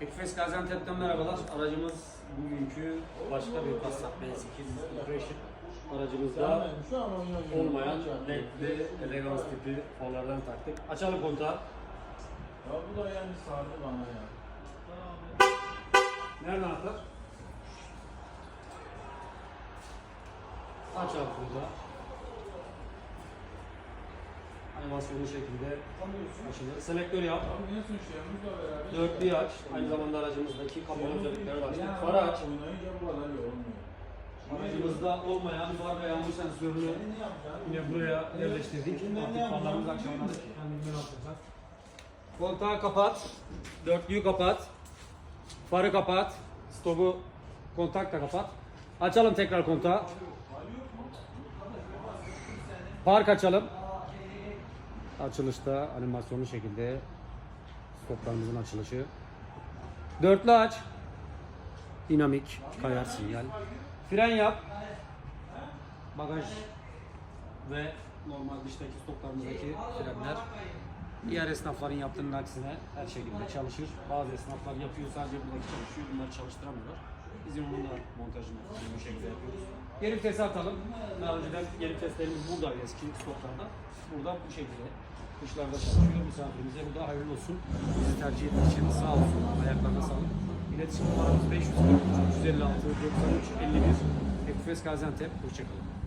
Ekfes Gaziantep'ten merhabalar. Aracımız bugünkü başka bir Passat B8 Impression. Aracımızda olmayan renkli elegans tipi farlardan taktık. Açalım kontağı. Ya bu da yani sardı bana ya. Nerede anahtar? Açalım kontağı. Animasyonlu şekilde açılır. Selektör yap. Dörtlüyü aç. Aynı zamanda aracımızdaki kamyon özellikleri var. Aç. Kadar yorulmuyor. Aracımızda olmayan far ve yağmur sensörünü yine buraya yerleştirdik. Artık kendinden atacağız. Kontağı kapat. Dörtlüyü kapat. Farı kapat. Stopu kontak da kapat. Açalım tekrar kontağı. Park açalım. Açılışta animasyonlu şekilde stoplarımızın açılışı. Dörtlü aç. Dinamik, kayar sinyal. Fren yap. Bagaj ve normal dıştaki stoplarımızdaki frenler diğer esnafların yaptığının aksine her şekilde çalışır. Bazı esnaflar yapıyor sadece buradaki çalışıyor. Bunları çalıştıramıyorlar. Biz yine onun da montajını bu şekilde yapıyoruz. Geri vitesi atalım. Daha önceden geri viteslerimiz buradaydı eski stoplarda. Burada bu şekilde dışlarda çalışıyor. Misafirimize bu da hayırlı olsun. Bizi tercih ettiği için sağ olsun. Ayaklarına sağlık. İletişim numaramız 500 356 93 51 Ekfes Gaziantep. Hoşçakalın.